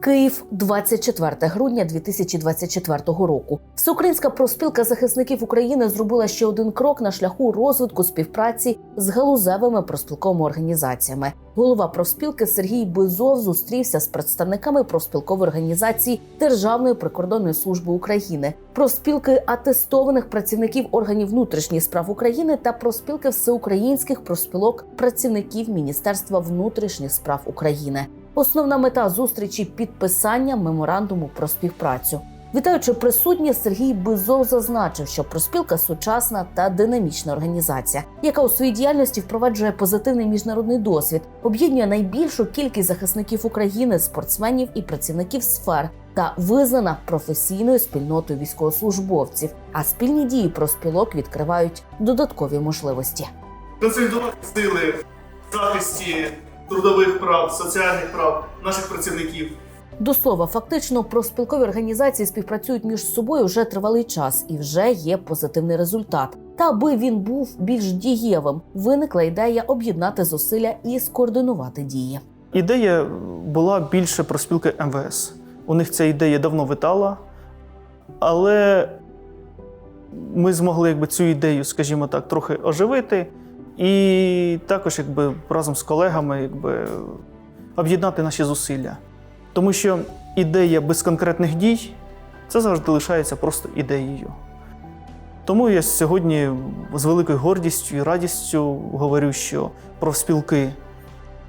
Київ, 24 грудня 2024 року. Всеукраїнська профспілка захисників України зробила ще один крок на шляху розвитку співпраці з галузевими профспілковими організаціями. Голова профспілки Сергій Бизов зустрівся з представниками профспілкової організації Державної прикордонної служби України, профспілки атестованих працівників органів внутрішніх справ України та профспілки всеукраїнських профспілок працівників Міністерства внутрішніх справ України. Основна мета зустрічі підписання меморандуму про співпрацю. Вітаючи присутні, Сергій Бизов зазначив, що проспілка сучасна та динамічна організація, яка у своїй діяльності впроваджує позитивний міжнародний досвід, об'єднує найбільшу кількість захисників України, спортсменів і працівників сфер та визнана професійною спільнотою військовослужбовців. А спільні дії проспілок відкривають додаткові можливості. консолідувати сили в захисті трудових прав, соціальних прав наших працівників. До слова, фактично профспілкові організації співпрацюють між собою вже тривалий час і вже є позитивний результат. Та аби він був більш дієвим, виникла ідея об'єднати зусилля і скоординувати дії. Ідея була більше про спілки МВС. У них ця ідея давно витала, але ми змогли якби, цю ідею, скажімо так, трохи оживити, і також якби, разом з колегами якби, об'єднати наші зусилля. Тому що ідея без конкретних дій це завжди лишається просто ідеєю. Тому я сьогодні з великою гордістю і радістю говорю, що профспілки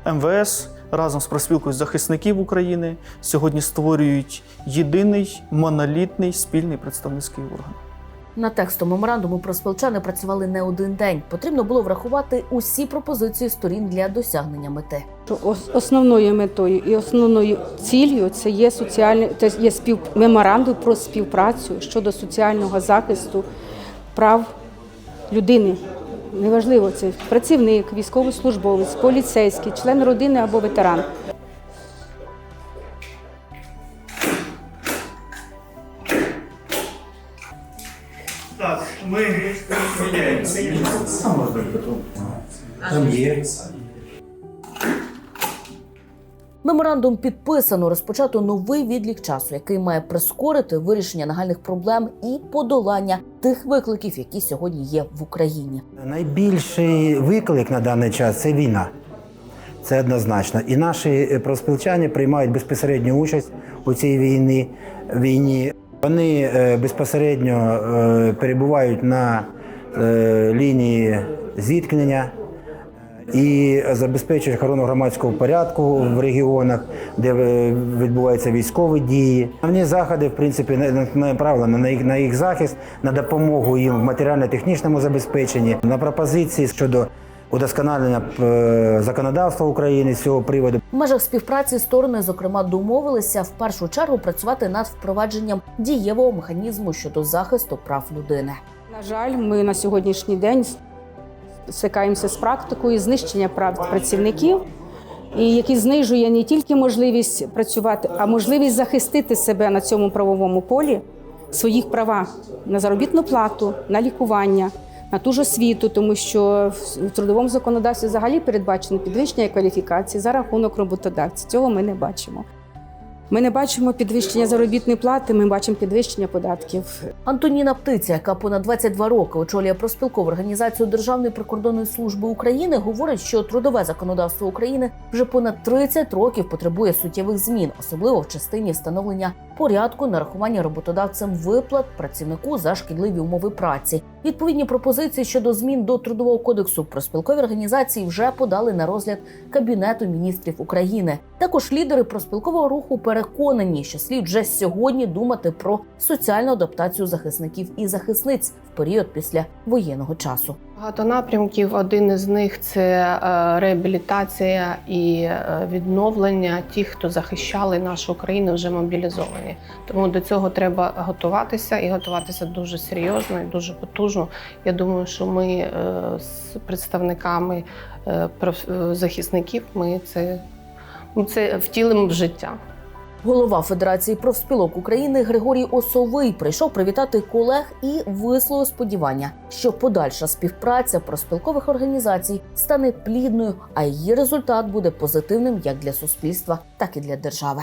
МВС разом з профспілкою захисників України сьогодні створюють єдиний монолітний спільний представницький орган. На тексту меморандуму профспілчани працювали не один день. Потрібно було врахувати усі пропозиції сторін для досягнення мети. Основною метою і основною ціллю це є соціальне це є спів меморандум про співпрацю щодо соціального захисту прав людини. Неважливо, це працівник, військовослужбовець, поліцейський, член родини або ветеран. Ми міняємося. Там є. Меморандум підписано, розпочато новий відлік часу, який має прискорити вирішення нагальних проблем і подолання тих викликів, які сьогодні є в Україні. Найбільший виклик на даний час це війна. Це однозначно. І наші е, профспілчани приймають безпосередню участь у цій війні. війні. Вони е, безпосередньо е, перебувають на е, лінії зіткнення і забезпечують охорону громадського порядку в регіонах, де відбуваються військові дії. Основні заходи, в принципі, на- на- направлені на їх, на їх захист, на допомогу їм в матеріально-технічному забезпеченні, на пропозиції щодо удосконалення е, законодавства України з цього приводу. В межах співпраці сторони, зокрема, домовилися в першу чергу працювати над впровадженням дієвого механізму щодо захисту прав людини. На жаль, ми на сьогоднішній день стикаємося з практикою знищення прав працівників, і який знижує не тільки можливість працювати, а можливість захистити себе на цьому правовому полі, своїх права на заробітну плату, на лікування, на ту ж освіту, тому що в трудовому законодавстві взагалі передбачено підвищення кваліфікації за рахунок роботодавця. Цього ми не бачимо. Ми не бачимо підвищення заробітної плати, ми бачимо підвищення податків. Антоніна Птиця, яка понад 22 роки очолює проспілкову організацію Державної прикордонної служби України, говорить, що трудове законодавство України вже понад 30 років потребує суттєвих змін, особливо в частині встановлення порядку нарахування роботодавцем виплат працівнику за шкідливі умови праці. Відповідні пропозиції щодо змін до трудового кодексу проспілкові організації вже подали на розгляд Кабінету міністрів України. Також лідери проспілкового руху переконані, що слід вже сьогодні думати про соціальну адаптацію захисників і захисниць в період після воєнного часу. Багато напрямків. Один із них це е, реабілітація і е, відновлення тих, хто захищали нашу країну, вже мобілізовані. Тому до цього треба готуватися і готуватися дуже серйозно і дуже потужно. Я думаю, що ми е, з представниками захисників ми це, ми це втілимо в життя. Голова Федерації профспілок України Григорій Осовий прийшов привітати колег і висловив сподівання, що подальша співпраця профспілкових організацій стане плідною, а її результат буде позитивним як для суспільства, так і для держави.